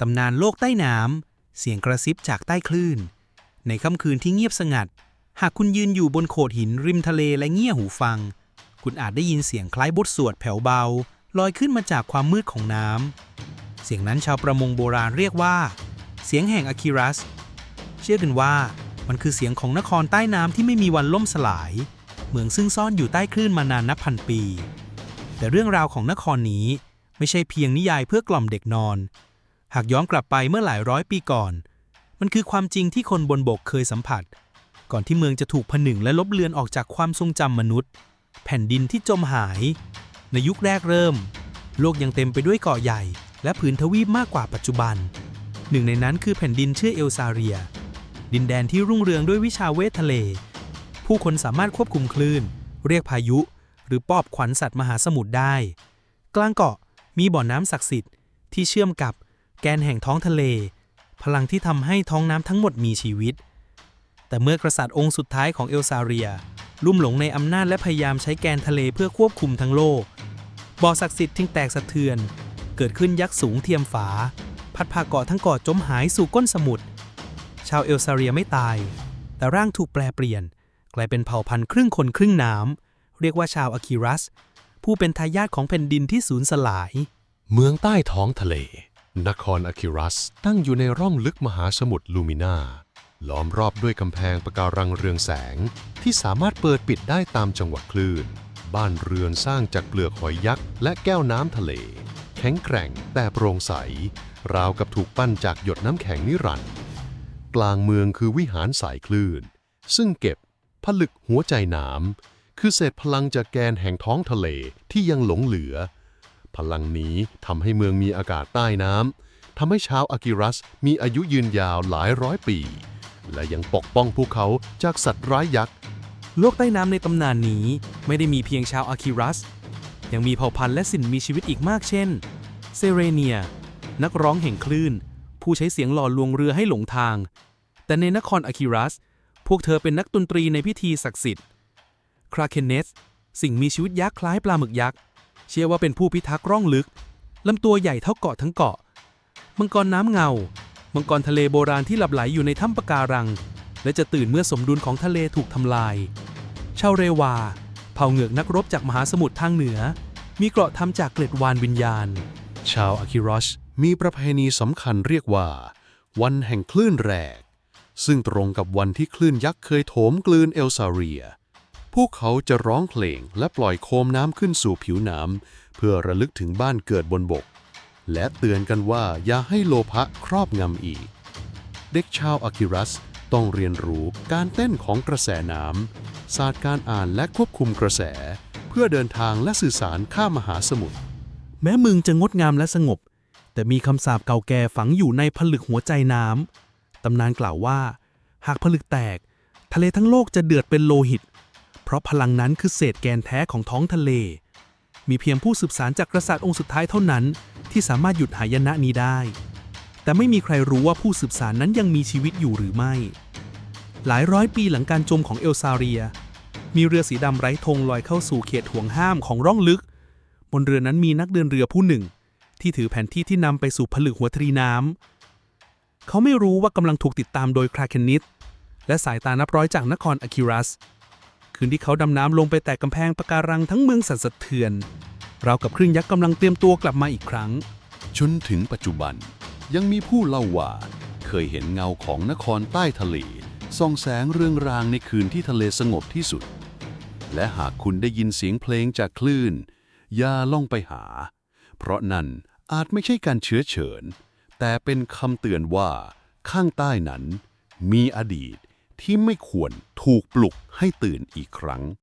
ตำนานโลกใต้น้ำ เสียงกระซิบจากใต้คลื่น ในค่ำคืนที่เงียบสงัด หากคุณยืนอยู่บนโขดหินริมทะเลและเงี่ยหูฟัง คุณอาจได้ยินเสียงคล้ายบทสวดแผ่วเบา ลอยขึ้นมาจากความมืดของน้ำ เสียงนั้นชาวประมงโบราณเรียกว่า เสียงแห่งอะคิรัส เชื่อกันว่ามันคือเสียงของนครใต้น้ำที่ไม่มีวันล่มสลาย เมืองซึ่งซ่อนอยู่ใต้คลื่นมานานนับพันปี แต่เรื่องราวของนครนี้ไม่ใช่เพียงนิยายเพื่อกล่อมเด็กนอน หากย้อนกลับไปเมื่อหลายร้อยปีก่อน มันคือความจริงที่คนบนบกเคยสัมผัส ก่อนที่เมืองจะถูกผนึงและลบเลือนออกจากความทรงจำมนุษย์ แผ่นดินที่จมหาย ในยุคแรกเริ่ม โลกยังเต็มไปด้วยเกาะใหญ่ และผืนทวีปมากกว่าปัจจุบัน หนึ่งในนั้นคือแผ่นดินชื่อเอลซาเรีย ดินแดนที่รุ่งเรืองด้วยวิชาเวททะเล ผู้คนสามารถควบคุมคลื่น เรียกพายุ หรือปอบขวัญสัตว์มหาสมุทรได้ กลางเกาะมีบ่อน้ำศักดิ์สิทธิ์ที่เชื่อมกับ แกนแห่งท้องทะเล พลังที่ทำให้ท้องน้ำทั้งหมดมีชีวิต แต่เมื่อกษัตริย์องค์สุดท้ายของเอลซาเรีย ลุ่มหลงในอำนาจและพยายามใช้แกนทะเลเพื่อควบคุมทั้งโลก บ่อศักดิ์สิทธิ์จึงแตกสะเทือน เกิดขึ้นยักษ์สูงเทียมฝา พัดพาเกาะทั้งเกาะจมหายสู่ก้นสมุทรชาวเอลซาเรียไม่ตาย แต่ร่างถูกแปลเปลี่ยน กลายเป็นเผ่าพันธุ์ครึ่งคนครึ่งน้ำเรียกว่าชาวอะคิรัส ผู้เป็นทายาทของแผ่นดินที่สูญสลาย เมืองใต้ท้องทะเล นครอะคิรัสตั้งอยู่ในร่องลึกมหาสมุทรลูมินาล้อมรอบด้วยกำแพงปะการังเรืองแสง ที่สามารถเปิดปิดได้ตามจังหวะคลื่น บ้านเรือนสร้างจากเปลือกหอยยักษ์ และแก้วน้ำทะเล แข็งแกร่งแต่โปร่งใส ราวกับถูกปั้นจากหยดน้ำแข็งนิรันด์กลางเมืองคือวิหารสายคลื่น ซึ่งเก็บผลึกหัวใจน้ำคือเศษพลังจากแกนแห่งท้องทะเลที่ยังหลงเหลือ พลังนี้ทำให้เมืองมีอากาศใต้น้ำทำให้ชาวอากิรัสมีอายุยืนยาวหลายร้อยปี และยังปกป้องพวกเขาจากสัตว์ร้ายยักษ์ โลกใต้น้ำในตำนานนี้ไม่ได้มีเพียงชาวอาคิรัส ยังมีเผ่าพันธุ์และสิ่งมีชีวิตอีกมากเช่น เซเรเนีย นักร้องแห่งคลื่น ผู้ใช้เสียงหล่อลวงเรือให้หลงทาง แต่ในนครอาคิรัส พวกเธอเป็นนักดนตรีในพิธีศักดิ์สิทธิ์ คราเคนเนส สิ่งมีชีวิตยักษ์คล้ายปลาหมึกยักษ์ เชื่อว่าเป็นผู้พิทักษ์ร่องลึกลำตัวใหญ่เท่าเกาะทั้งเกาะ มังกรน้ำเงา มังกรทะเลโบราณที่หลับไหลอยู่ในถ้ำปะการัง และจะตื่นเมื่อสมดุลของทะเลถูกทำลาย ชาวเรวา เผ่าเหงือกนักรบจากมหาสมุทรทางเหนือ มีเกราะทำจากเกล็ดวานวิญญาณ ชาวอาคิรอชมีประเพณีสำคัญเรียกว่า วันแห่งคลื่นแรก ซึ่งตรงกับวันที่คลื่นยักษ์เคยโถมกลืนเอลซาเรีย พวกเขาจะร้องเพลงและปล่อยโคมน้ำขึ้นสู่ผิวน้ำเพื่อระลึกถึงบ้านเกิดบนบก และเตือนกันว่าอย่าให้โลภะครอบงำอีก เด็กชาวอาคิรัสต้องเรียนรู้การเต้นของกระแสน้ำศาสตร์การอ่านและควบคุมกระแส เพื่อเดินทางและสื่อสารข้ามมหาสมุทรแม้เมืองจะงดงามและสงบ แต่มีคำสาปเก่าแก่ฝังอยู่ในผลึกหัวใจน้ำตำนานกล่าวว่า หากผลึกแตก ทะเลทั้งโลกจะเดือดเป็นโลหิต เพราะพลังนั้นคือเศษแกนแท้ของท้องทะเล มีเพียงผู้สืบสารจากกษัตริย์องค์สุดท้ายเท่านั้น ที่สามารถหยุดหายนะนี้ได้ แต่ไม่มีใครรู้ว่าผู้สืบสารนั้นยังมีชีวิตอยู่หรือไม่ หลายร้อยปีหลังการจมของเอลซาเรีย มีเรือสีดำไร้ธงลอยเข้าสู่เขตห่วงห้ามของร่องลึก บนเรือนั้นมีนักเดินเรือผู้หนึ่ง ที่ถือแผนที่ที่นำไปสู่ผลึกหัวทรีน้ำเขาไม่รู้ว่ากำลังถูกติดตามโดยคราเคนนิสและสายตานับร้อยจากนครอะคิรัส คืนที่เขาดำน้ำลงไปแตะกำแพงปะการังทั้งเมืองสั่นสะเทือน เรากับครึ่งยักษ์กำลังเตรียมตัวกลับมาอีกครั้ง จนถึงปัจจุบันยังมีผู้เล่าว่า เคยเห็นเงาของนครใต้ทะเลส่องแสงเรืองรางในคืนที่ทะเลสงบที่สุด และหากคุณได้ยินเสียงเพลงจากคลื่น อย่าล่องไปหา เพราะนั่นอาจไม่ใช่การเชื้อเชิญแต่เป็นคำเตือนว่าข้างใต้นั้นมีอดีต ที่ไม่ควรถูกปลุกให้ตื่นอีกครั้ง